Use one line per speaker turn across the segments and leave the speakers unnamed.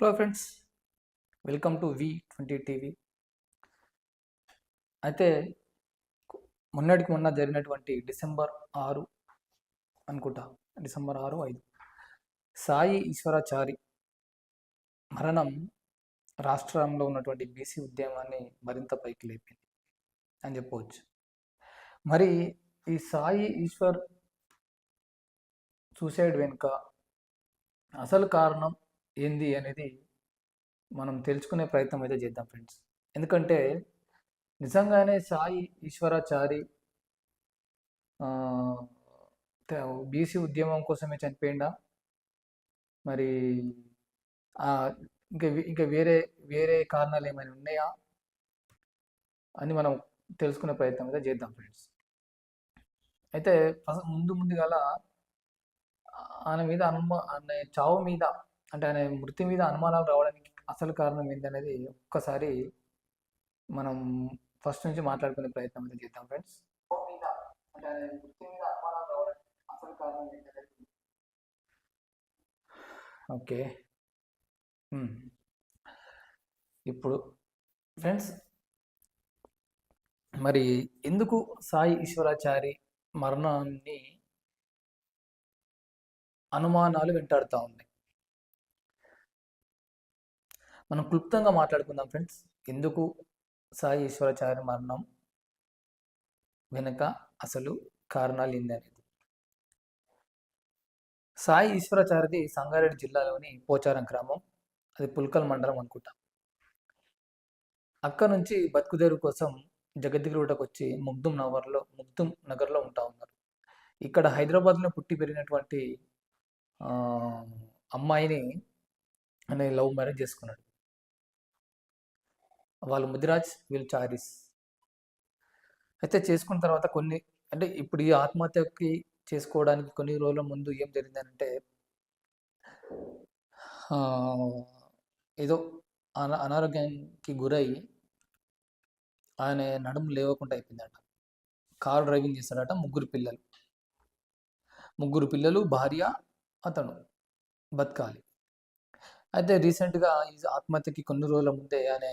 Hello friends welcome to V twenty TV అయితే మొన్నటికి మొన్న జరిగినటువంటి డిసెంబర్ ఆరు అనుకుంటా. డిసెంబర్ ఆరు ఐదు. సాయి ఈశ్వరాచారి మరణం రాష్ట్రంలో ఉన్నటువంటి బీసీ ఉద్యమాన్ని మరింత పైకి లేపింది అని చెప్పవచ్చు. మరి ఈ సాయి ఈశ్వర్ సూసైడ్ వెనుక అసలు కారణం ఏంది అనేది మనం తెలుసుకునే ప్రయత్నం అయితే చేద్దాం ఫ్రెండ్స్ ఎందుకంటే నిజంగానే సాయి ఈశ్వరాచారి బీసీ ఉద్యమం కోసమే చనిపోయిందా మరి ఇంకా ఇంకా వేరే వేరే కారణాలు ఏమైనా ఉన్నాయా? అని మనం తెలుసుకునే ప్రయత్నం అయితే చేద్దాం ఫ్రెండ్స్ అయితే ముందు ముందుగా ఆయన మీద అనుమ ఆయన చావు మీద అంటే ఆయన మృతి మీద అనుమానాలు రావడానికి అసలు కారణం ఏంటనేది ఒక్కసారి మనం ఫస్ట్ నుంచి మాట్లాడుకునే ప్రయత్నం అయితే చేద్దాం ఫ్రెండ్స్. మీద అంటే ఆయన మృతి మీద అనుమానాలు రావడానికి అసలు కారణం ఏంటనేది ఓకే ఇప్పుడు ఫ్రెండ్స్ మరి ఎందుకు సాయి ఈశ్వరాచారి మరణాన్ని అనుమానాలు వెంటాడుతూ ఉన్నాయి మనం క్లుప్తంగా మాట్లాడుకుందాం ఫ్రెండ్స్. ఎందుకు సాయి ఈశ్వరాచార్య మరణం వెనుక అసలు కారణాలు ఏంది అనేది. సాయి ఈశ్వరాచార్యది సంగారెడ్డి జిల్లాలోని పోచారం గ్రామం. అది పుల్కల్ మండలం అనుకుంటాం. అక్కడ నుంచి బతుకుదేరు కోసం జగద్గిరిగుటకు వచ్చి ముగ్దుం నగర్లో ముగ్దుం నగర్లో ఉంటా ఉన్నారు. ఇక్కడ హైదరాబాద్లో పుట్టి పెరిగినటువంటి అమ్మాయిని అనే లవ్ మ్యారేజ్ చేసుకున్నాడు. వాళ్ళు ముదిరాజ్ వీళ్ళు చారీస్. అయితే చేసుకున్న తర్వాత కొన్ని అంటే ఇప్పుడు ఈ ఆత్మహత్యకి చేసుకోవడానికి కొన్ని రోజుల ముందు ఏం జరిగిందంటే ఏదో అనా అనారోగ్యానికి గురై ఆయన నడుము లేవకుండా అయిపోయిందట. కారు డ్రైవింగ్ చేస్తాడట ముగ్గురు పిల్లలు. ముగ్గురు పిల్లలు భార్య అతను బతకాలి. అయితే రీసెంట్గా ఈ ఆత్మహత్యకి కొన్ని రోజుల ముందే ఆయన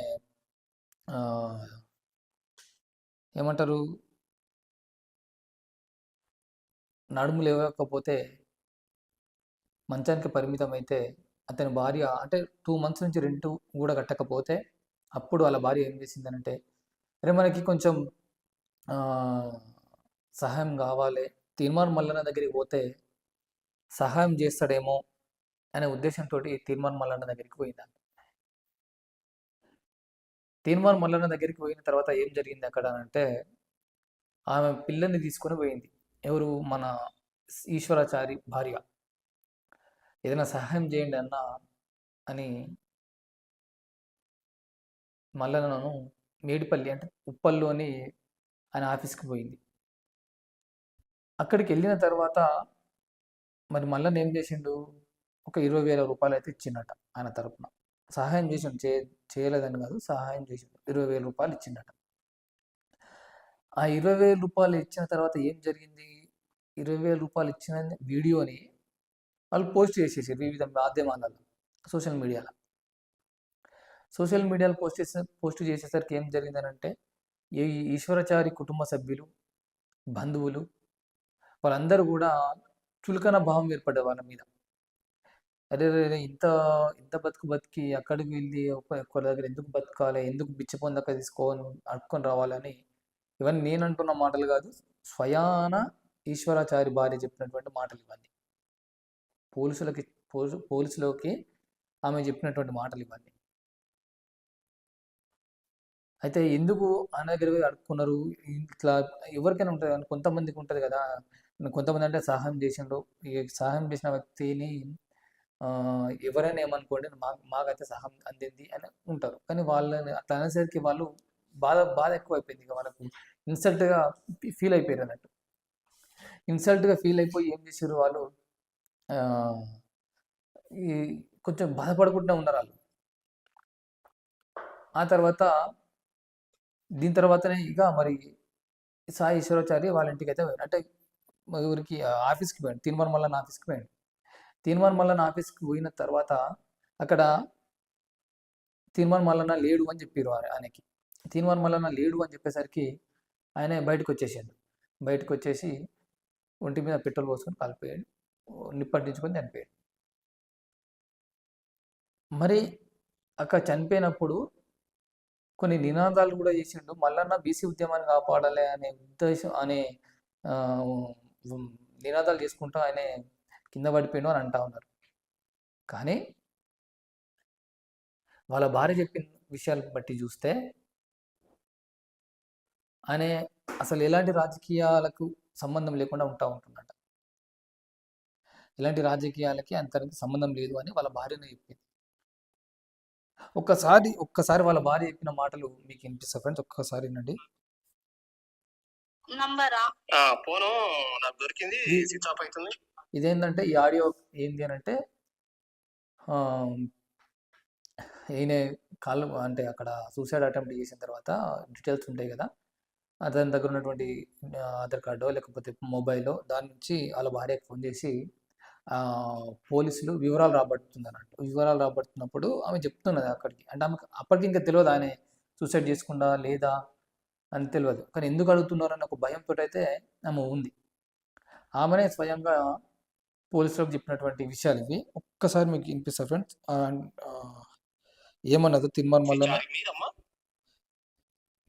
ఏమంటారు? నడుము లేవకపోతే మంచానికి పరిమితం అయితే అతని భార్య అంటే టూ మంత్స్ నుంచి రెంట్ కూడా కట్టకపోతే అప్పుడు వాళ్ళ భార్య ఏం చేసిందనంటే అరే మనకి కొంచెం సహాయం కావాలి. తీర్మాన్ మల్లన్న దగ్గరికి పోతే సహాయం చేస్తాడేమో అనే ఉద్దేశంతో తీర్మాన్ మల్లన్న దగ్గరికి పోయింది తీర్మాన్ మల్లన్న దగ్గరికి పోయిన తర్వాత ఏం జరిగింది అక్కడ అంటే ఆమె పిల్లని తీసుకొని పోయింది. ఎవరు? మన ఈశ్వరాచారి భార్య. ఏదైనా సహాయం చేయండి అన్న అని మల్లన్నను మేడిపల్లి అంటే ఉప్పల్లోని ఆయన ఆఫీస్కి పోయింది. అక్కడికి వెళ్ళిన తర్వాత మరి మల్లన్న ఏం చేసిండు? ఒక ఇరవై వేల రూపాయలు అయితే ఇచ్చిండట ఆయన తరపున. సహాయం చేసిండు చే చేయలేదని కాదు సహాయం చేసిండు ఇరవై వేల రూపాయలు ఇచ్చిండట. ఆ ఇరవై వేల రూపాయలు ఇచ్చిన తర్వాత ఏం జరిగింది? ఇరవై వేల రూపాయలు ఇచ్చిన వీడియోని వాళ్ళు పోస్ట్ చేసేసారు వివిధ మాధ్యమాలలో సోషల్ మీడియాలో. సోషల్ మీడియాలో పోస్ట్ చేసే పోస్ట్ చేసేసరికి ఏం జరిగిందనంటే ఈ ఈశ్వరాచారి కుటుంబ సభ్యులు బంధువులు వాళ్ళందరూ కూడా చులకన భావం ఏర్పడే వాళ్ళ మీద. అరే రే ఇంత ఇంత బతుకు బతికి అక్కడికి వెళ్ళి ఒకరి దగ్గర ఎందుకు బతకాలి? ఎందుకు బిచ్చి పొందక తీసుకోని అడుక్కొని రావాలని ఇవన్నీ నేను అంటున్న మాటలు కాదు స్వయాన ఈశ్వరాచారి భార్య చెప్పినటువంటి మాటలు ఇవన్నీ. పోలీసులకి పోలీసు పోలీసులోకి ఆమె చెప్పినటువంటి మాటలు ఇవన్నీ. అయితే ఎందుకు ఆయన దగ్గర అడుక్కున్నారు? ఇట్లా ఎవరికైనా ఉంటుంది కానీ కొంతమందికి ఉంటుంది కదా కొంతమంది అంటే సహాయం చేసిండ్రు ఈ సహాయం చేసిన వ్యక్తిని ఎవరైనా ఏమనుకోండి మా మాకైతే సహాయం అందింది అని ఉంటారు. కానీ వాళ్ళని అట్లా అనేసరికి వాళ్ళు బాధ బాధ ఎక్కువ అయిపోయింది ఇక వాళ్ళకు ఇన్సల్ట్గా ఫీల్ అయిపోయారు అన్నట్టు. ఇన్సల్ట్గా ఫీల్ అయిపోయి ఏం చేశారు వాళ్ళు? ఆ, ఈ కొంచెం బాధపడకుండా ఉన్నారు వాళ్ళు. ఆ తర్వాత దీని తర్వాతనే ఇక మరి సాయి ఈశ్వరాచారి వాళ్ళ ఇంటికి అయితే అంటే ఊరికి ఆ, ఆఫీస్కి పోయాడు. తీన్మార్ మల్లన్న ఆఫీస్కి పోయాడు. తీన్మార్ మల్లన్న ఆఫీస్కి పోయిన తర్వాత అక్కడ తీర్మాన్ మల్లన్న లేడు అని చెప్పారు ఆయనకి. తీర్మాన్ మల్లన్న లేడు అని చెప్పేసరికి ఆయన బయటకు వచ్చేసాడు. బయటకు వచ్చేసి ఒంటి మీద పెట్రోల్ పోసుకొని కాలిపోయాడు. నిప్పట్టించుకొని చనిపోయాడు. మరి అక్కడ చనిపోయినప్పుడు కొన్ని నినాదాలు కూడా చేసిండు. మల్లన్న బీసీ ఉద్యమాన్ని కాపాడాలి అనే ఉద్దేశం అనే నినాదాలు చేసుకుంటూ ఆయన కింద పడిపోయాడు అని అంటా ఉన్నారు. కానీ వాళ్ళ భార్య చెప్పిన విషయాలు బట్టి చూస్తే ఆయన అసలు ఎలాంటి రాజకీయాలకు సంబంధం లేకుండా ఉంటా ఉంటున్నట ఎలాంటి రాజకీయాలకి అంతరికి సంబంధం లేదు అని వాళ్ళ భార్యనే చెప్పింది. ఒక్కసారి ఒక్కసారి వాళ్ళ భార్య చెప్పిన మాటలు మీకు వినిపిస్తా ఫ్రెండ్స్? ఒక్కసారి వినండి.
నంబరా?
ఆ ఫోను నాకు దొరికింది. అవుతుంది.
ఇదేంటంటే ఈ ఆడియో ఏంది అని అంటే ఈయన కాళ్ళు అంటే అక్కడ సూసైడ్ అటెంప్ట్ చేసిన తర్వాత డీటెయిల్స్ ఉంటాయి కదా అతని దగ్గర ఉన్నటువంటి ఆధార్ కార్డో లేకపోతే మొబైల్లో దాని నుంచి వాళ్ళ భార్యకు ఫోన్ చేసి పోలీసులు వివరాలు రాబడుతుంది అన్నట్టు వివరాలు రాబడుతున్నప్పుడు ఆమె చెప్తున్నది అక్కడికి. అంటే ఆమెకు అప్పటికి ఇంకా తెలియదు ఆయన సూసైడ్ చేసుకుండా లేదా అని తెలియదు. కానీ ఎందుకు అడుగుతున్నారు అన్న ఒక భయంతో అయితే ఆమె ఉంది. ఆమెనే స్వయంగా పోలీసులకు చెప్పినటువంటి విషయాలు ఇవి. ఒక్కసారి మీకు వినిపిస్తా ఫ్రెండ్స్. ఏమన్నది? తిరుమల మల్లన్న.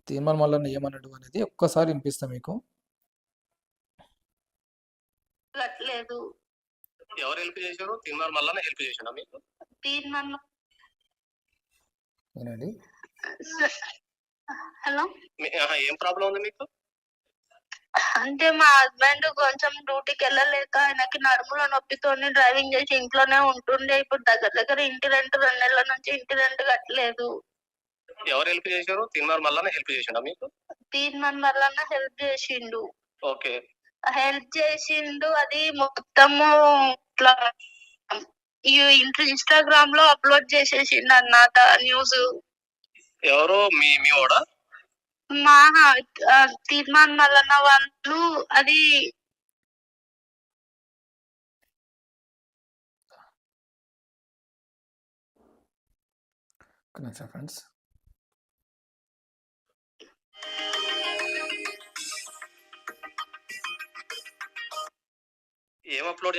తిరుమల మల్లన్న ఏమన్నాడు అనేది ఒక్కసారి వినిపిస్తా మీకు.
లేదు
ఎవరు హెల్ప్ చేశారు? హెల్ప్ చేశాడా మీకు?
తీర్మానం
వినండి
హలో?
ఏం ప్రాబ్లం ఉంది మీకు?
అంటే మా హస్బెండ్ కొంచెం డ్యూటీకి వెళ్ళలేక ఆయనకి నడుముల నొప్పితోని డ్రైవింగ్ చేసి ఇంట్లోనే ఉంటుండే. ఇప్పుడు దగ్గర దగ్గర ఇంటి రెంట్ రెండు నెలల నుంచి ఇంటి రెంట్ కట్టలేదు.
ఎవరు హెల్ప్ చేశారు? తిరుమల మళ్ళా హెల్ప్ చేశాడా మీకు?
తీర్మానం వల్ల హెల్ప్ చేసిండు.
ఓకే.
హెల్ప్ చేసిండు. అది మొత్తము ఇట్లా ఇన్స్టాగ్రామ్లో అప్లోడ్ చేసేసిండు అన్నమాట న్యూస్
ఎవరు? మీ మీ ఓడా
మా తీర్మాన్ మల్లన్న వాళ్ళు అది
ఫ్రెండ్స్.
ఏం అప్లోడ్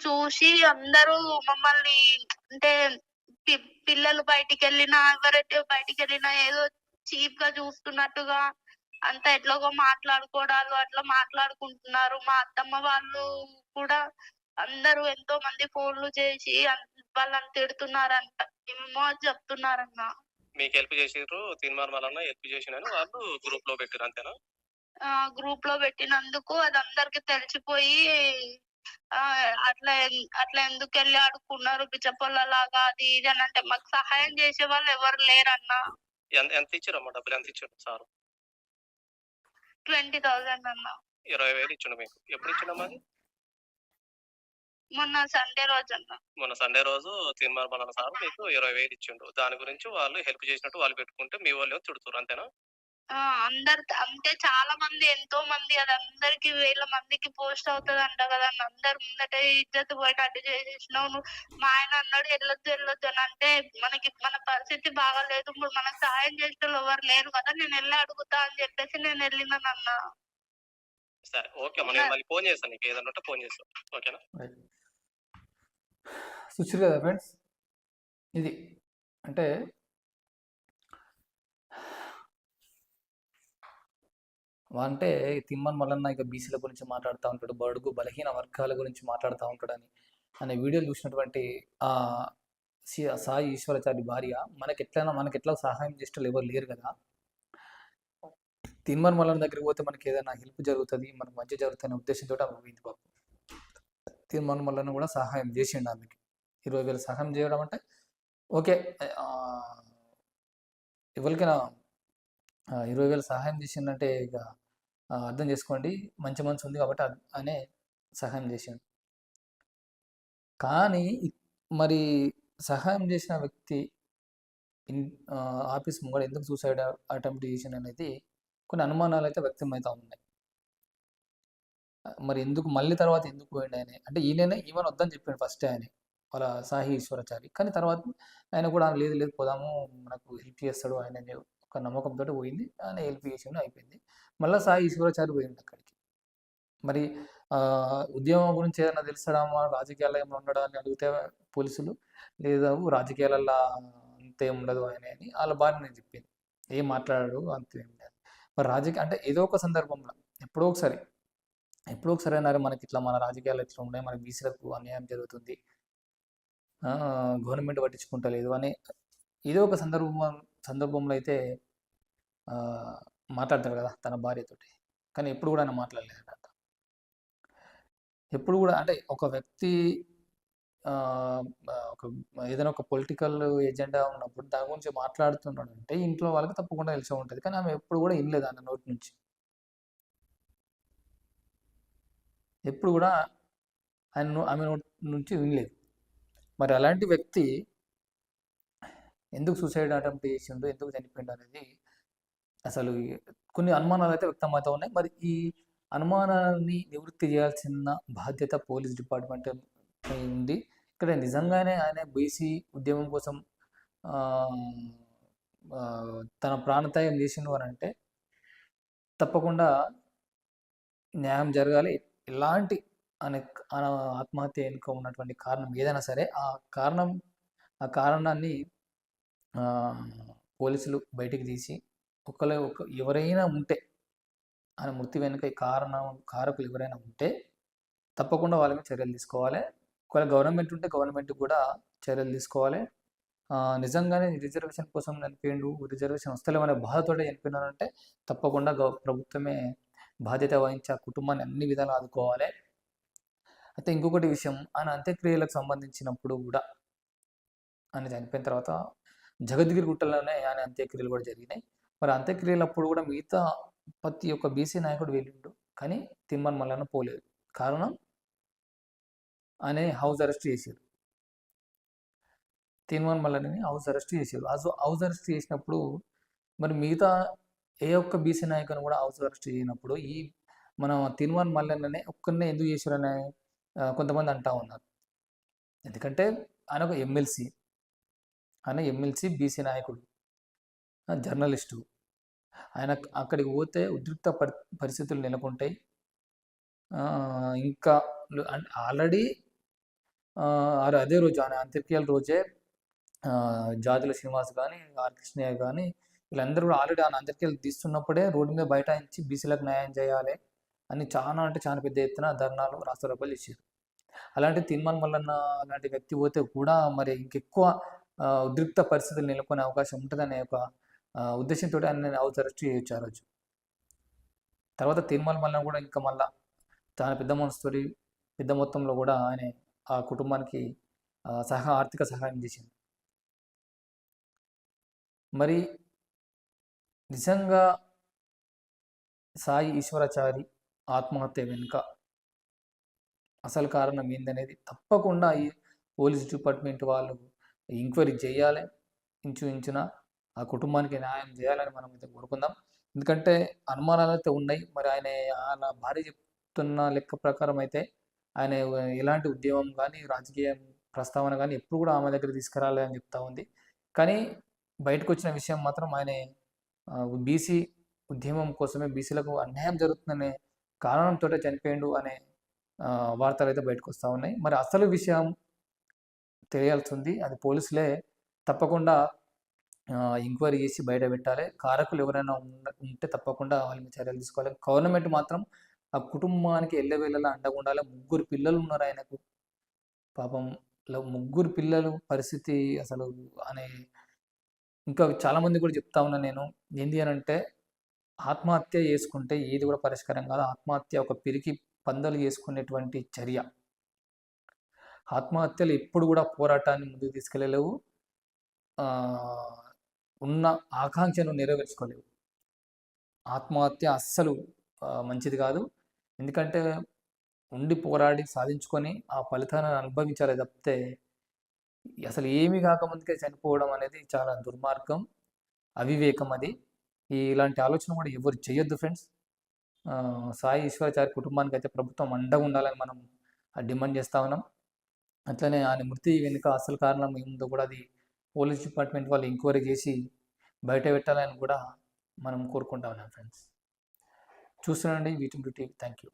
చూసి అందరూ మమ్మల్ని అంటే పిల్లలు బయటికి వెళ్ళినా ఎవరైతే బయటికి వెళ్ళినా ఏదో చీప్గా చూస్తున్నట్టుగా అంత ఎట్లాగో మాట్లాడుకోవడాలు అట్లా మాట్లాడుకుంటున్నారు. మా అత్తమ్మ వాళ్ళు కూడా అందరూ ఎంతో మంది ఫోన్లు చేసి వాళ్ళని తిడుతున్నారంట. ఏమేమో చెప్తున్నారన్న.
మీకు హెల్ప్ చేసారు తిరుమల మళ్ళా హెల్ప్ చేసినని వాళ్ళు గ్రూప్లో పెట్టారు అంతేనా?
గ్రూప్లో పెట్టినందుకు అది అందరికి తెలిసిపోయి అట్లా అట్లా ఎందుకు వెళ్ళి ఆడుకున్నారు బిచ్చపొల్లలాగా అది ఇది అని అంటే మాకు సహాయం చేసే వాళ్ళు ఎవరు లేరన్న.
ఎంత ఇచ్చారమ్మా డబ్బులు? ఎంత ఇచ్చారు సార్?
ట్వంటీ థౌసండ్ అన్న.
ఇరవై వేలు ఇచ్చిండు మీకు. ఎప్పుడు ఇచ్చిండమ్మా అది
మొన్న సండే రోజు అన్న
మొన్న సండే రోజు తిరుమల సార్ మీకు ఇరవై వేలు ఇచ్చిండు. దాని గురించి వాళ్ళు హెల్ప్ చేసినట్టు వాళ్ళు పెట్టుకుంటే మీ వాళ్ళు ఏమో తిడుతున్నారు అంతేనా?
అందరు అంటే చాలా మంది ఎంతో మంది అది అందరికి వేల మందికి పోస్ట్ అవుతుంది అంట కదా. అందరు ముందట ఇజ్జత్ పోయినట్టు చేసేసినావు నువ్వు. మా ఆయన అన్నాడు వెళ్ళొద్దు వెళ్ళొద్దు అని. అంటే మనకి మన పరిస్థితి బాగాలేదు ఇప్పుడు మనకు సహాయం చేసే వాళ్ళు ఎవరు లేరు కదా నేను వెళ్ళి అడుగుతా అని చెప్పేసి నేను వెళ్ళినాను అన్న.
సరే ఓకే నేను మళ్ళీ ఫోన్ చేస్తాను నీకు ఏదన్నా ఉంటే ఫోన్ చేస్తాను. ఓకేనా?
చూసారు కదా ఫ్రెండ్స్? ఇది అంటే అంటే తిమ్మన్ మల్లన్న ఇక బీసీల గురించి మాట్లాడుతూ ఉంటాడు. బడుగు బలహీన వర్గాల గురించి మాట్లాడుతూ ఉంటాడని అనే వీడియోలు చూసినటువంటి ఆ సి- సాయి ఈశ్వరాచార్య భార్య మనకి ఎట్లైనా మనకి ఎట్లా సహాయం చేసేటోళ్ళు ఎవరు లేరు కదా. తిమ్మన్ మల్లన్న దగ్గరికి పోతే మనకి ఏదైనా హెల్ప్ జరుగుతుంది మనకు మంచి జరుగుతుంది ఉద్దేశంతో ఆమె పోయింది పాపం. తిమ్మన్ మల్లన్న కూడా సహాయం చేసిండు ఆమెకి. ఇరవై వేలు సహాయం చేయడం అంటే ఓకే ఎవరికైనా ఇరవై వేలు సహాయం చేసిందంటే ఇక అర్థం చేసుకోండి. మంచి మనసు ఉంది కాబట్టి అనే సహాయం చేసిండు కానీ మరి సహాయం చేసిన వ్యక్తి ఇన్ ఆఫీస్ ముంగడ ఎందుకు సూసైడ్ అటెంప్ట్ చేసిండు అనేది కొన్ని అనుమానాలు అయితే వ్యక్తమవుతూ ఉన్నాయి. మరి ఎందుకు మళ్ళీ తర్వాత ఎందుకు పోయిండు ఆయన? అంటే ఈయననే ఈవెన్ వద్దని చెప్పాడు ఫస్ట్ ఆయన వాళ్ళ సాహి ఈశ్వరాచారి. కానీ తర్వాత ఆయన కూడా లేదు లేదు పోదాము మనకు హెల్ప్ చేస్తాడు ఆయన ఒక నమ్మకంతో పోయింది. ఆయన హెల్ప్ చేసిండు అయిపోయింది. మళ్ళీ సాయి ఈశ్వరాచారి పోయింది అక్కడికి. మరి ఆ, ఉద్యమం గురించి ఏదైనా తెలుసడామా రాజకీయాల్లో ఏమైనా ఉండడా అని అడిగితే పోలీసులు లేదా రాజకీయాలలో అంతేం ఉండదు ఆయన అని వాళ్ళ భార్య నేను చెప్పింది ఏం మాట్లాడాడు అంతేం లేదు. మరి రాజకీయ అంటే ఏదో ఒక సందర్భంలో ఎప్పుడో ఒకసారి ఎప్పుడో ఒకసారి అన్నారు మనకి ఇట్లా మన రాజకీయాలు ఇట్లా ఉన్నాయి మన బీసీలకు అన్యాయం జరుగుతుంది. గవర్నమెంట్ పట్టించుకుంటలేదు అని. ఏదో ఒక సందర్భం సందర్భంలో అయితే మాట్లాడతాడు కదా తన భార్యతోటి. కానీ ఎప్పుడు కూడా ఆయన మాట్లాడలేదట. ఎప్పుడు కూడా అంటే ఒక వ్యక్తి ఒక ఏదైనా ఒక పొలిటికల్ ఎజెండా ఉన్నప్పుడు దాని గురించి మాట్లాడుతున్నాడు అంటే ఇంట్లో వాళ్ళకి తప్పకుండా తెలిసే ఉంటుంది. కానీ ఆమె ఎప్పుడు కూడా వినలేదు ఆయన నోటి నుంచి. ఎప్పుడు కూడా ఆయన ఆమె నోటి నుంచి వినలేదు. మరి అలాంటి వ్యక్తి ఎందుకు సూసైడ్ అటెంప్ట్ చేసిండు ఎందుకు చనిపోయిండు అనేది అసలు కొన్ని అనుమానాలు అయితే వ్యక్తమవుతా ఉన్నాయి. మరి ఈ అనుమానాలని నివృత్తి చేయాల్సిన బాధ్యత పోలీస్ డిపార్ట్మెంట్ ఉంది. ఇక్కడ నిజంగానే ఆయన బీసీ ఉద్యమం కోసం తన ప్రాణత్యాగం చేసిండు అని అంటే తప్పకుండా న్యాయం జరగాలి. ఎలాంటి అనే ఆత్మహత్య వెనుక ఉన్నటువంటి కారణం ఏదైనా సరే ఆ కారణం ఆ కారణాన్ని పోలీసులు బయటికి తీసి ఒకళ్ళ ఒక ఎవరైనా ఉంటే ఆయన మృతి వెనుక కారణం కారకులు ఎవరైనా ఉంటే తప్పకుండా వాళ్ళ మీద చర్యలు తీసుకోవాలి. ఒకవేళ గవర్నమెంట్ ఉంటే గవర్నమెంట్ కూడా చర్యలు తీసుకోవాలి. నిజంగానే రిజర్వేషన్ కోసం చనిపోయిండు రిజర్వేషన్ వస్తలేమనే బాధతోటే చనిపోయినారంటే తప్పకుండా గవ ప్రభుత్వమే బాధ్యత వహించి ఆ కుటుంబాన్ని అన్ని విధాలు ఆదుకోవాలి. అయితే ఇంకొకటి విషయం ఆయన అంత్యక్రియలకు సంబంధించినప్పుడు కూడా ఆయన చనిపోయిన తర్వాత జగద్గిరి గుట్టలోనే ఆయన అంత్యక్రియలు కూడా జరిగినాయి. మరి అంత్యక్రియలప్పుడు కూడా మిగతా ప్రతి ఒక్క బీసీ నాయకుడు వెళ్ళిండు కానీ తిమ్మన్ మల్లన్న పోలేదు. కారణం? ఆయన హౌస్ అరెస్ట్ చేశారు. తిమ్మన్ మల్లన్నని హౌస్ అరెస్ట్ చేశారు. ఆ హౌస్ అరెస్ట్ చేసినప్పుడు మరి మిగతా ఏ ఒక్క బీసీ నాయకుని కూడా హౌస్ అరెస్ట్ చేయనప్పుడు ఈ మన తిన్వాన్ మల్లన్ననే ఒక్కరినే ఎందుకు చేశారనే కొంతమంది అంటా ఉన్నారు. ఎందుకంటే ఆయన ఒక ఎమ్మెల్సీ. ఆయన ఎమ్మెల్సీ బీసీ నాయకుడు. జర్నలిస్టు. ఆయన అక్కడికి పోతే ఉద్రిక్త పరి పరిస్థితులు నెలకొంటాయి. ఇంకా ఆల్రెడీ అదే రోజు ఆయన అంత్యక్రియల రోజే జాతుల శ్రీనివాస్ కానీ ఆర్ కృష్ణయ్య కానీ వీళ్ళందరూ కూడా ఆల్రెడీ ఆయన అంత్యక్రియలు తీస్తున్నప్పుడే రోడ్డు మీద బైఠాయించి బీసీలకు న్యాయం చేయాలి అని చాలా అంటే చాలా పెద్ద ఎత్తున ధర్నాలు రాష్ట్రపతి ఇచ్చారు. అలాంటి తిన్మన్ మల్లన్న అలాంటి వ్యక్తి పోతే కూడా మరి ఇంకెక్కువ ఉద్రిక్త పరిస్థితులు నెలకొనే అవకాశం ఉంటుందనే ఒక ఉద్దేశంతో ఆయన హౌస్ అరెస్ట్ చేయొచ్చు ఆ రోజు. తర్వాత తిరుమల మల్లన్న కూడా ఇంకా మళ్ళా చాలా పెద్ద మనసుతోటి పెద్ద మొత్తంలో కూడా ఆయన ఆ కుటుంబానికి సహా ఆర్థిక సహాయం చేసింది. మరి నిజంగా సాయి ఈశ్వరాచారి ఆత్మహత్య వెనుక అసలు కారణం ఏందనేది తప్పకుండా ఈ పోలీస్ డిపార్ట్మెంట్ వాళ్ళు ఎంక్వైరీ చేయాలి. ఇంచుమించున ఆ కుటుంబానికి న్యాయం చేయాలని మనం అయితే కోరుకుందాం. ఎందుకంటే అనుమానాలు అయితే ఉన్నాయి. మరి ఆయన ఆయన భార్య చెప్తున్న లెక్క ప్రకారం అయితే ఆయన ఎలాంటి ఉద్యమం కానీ రాజకీయ ప్రస్తావన కానీ ఎప్పుడు కూడా ఆమె దగ్గర తీసుకురాలి అని చెప్తా ఉంది. కానీ బయటకు వచ్చిన విషయం మాత్రం ఆయన బీసీ ఉద్యమం కోసమే బీసీలకు అన్యాయం జరుగుతుందనే కారణంతో చనిపోయిండు అనే వార్తలు అయితే బయటకు వస్తూ ఉన్నాయి. మరి అసలు విషయం తెలియాల్సి ఉంది అది పోలీసులే తప్పకుండా ఎంక్వైరీ చేసి బయట పెట్టాలి. కారకులు ఎవరైనా ఉంటే తప్పకుండా వాళ్ళ మీద చర్యలు తీసుకోవాలి. గవర్నమెంట్ మాత్రం ఆ కుటుంబానికి ఎల్లవేళలా అండగా ఉండాలి. ముగ్గురు పిల్లలు ఉన్నారు ఆయనకు. పాపం ముగ్గురు పిల్లలు పరిస్థితి అసలు అనే ఇంకా చాలామంది కూడా చెప్తా ఉన్నా నేను. ఏంటి అని అంటే ఆత్మహత్య చేసుకుంటే ఏది కూడా పరిష్కారం కాదు. ఆత్మహత్య ఒక పిరికి పందలు చేసుకునేటువంటి చర్య. ఆత్మహత్యలు ఎప్పుడు కూడా పోరాటాన్ని ముందుకు తీసుకెళ్ళలేవు. ఉన్న ఆకాంక్షను నెరవేర్చుకోలేవు. ఆత్మహత్య అస్సలు మంచిది కాదు. ఎందుకంటే ఉండి పోరాడి సాధించుకొని ఆ ఫలితాన్ని అనుభవించాలి తప్పితే అసలు ఏమీ కాకముందుకే చనిపోవడం అనేది చాలా దుర్మార్గం అవివేకం అది. ఇలాంటి ఆలోచన కూడా ఎవరు చేయొద్దు ఫ్రెండ్స్. సాయి ఈశ్వరాచారి కుటుంబానికి అయితే ప్రభుత్వం అండగా ఉండాలని మనం డిమాండ్ చేస్తా ఉన్నాం. అట్లనే ఆయన మృతి వెనుక అసలు కారణం ఏముందో కూడా అది పోలీస్ డిపార్ట్మెంట్ వాళ్ళు ఎంక్వైరీ చేసి బయట పెట్టాలని కూడా మనం కోరుకుంటా ఉన్నాం ఫ్రెండ్స్. చూస్తున్నాండి వీటి బ్యూటీ థ్యాంక్ యూ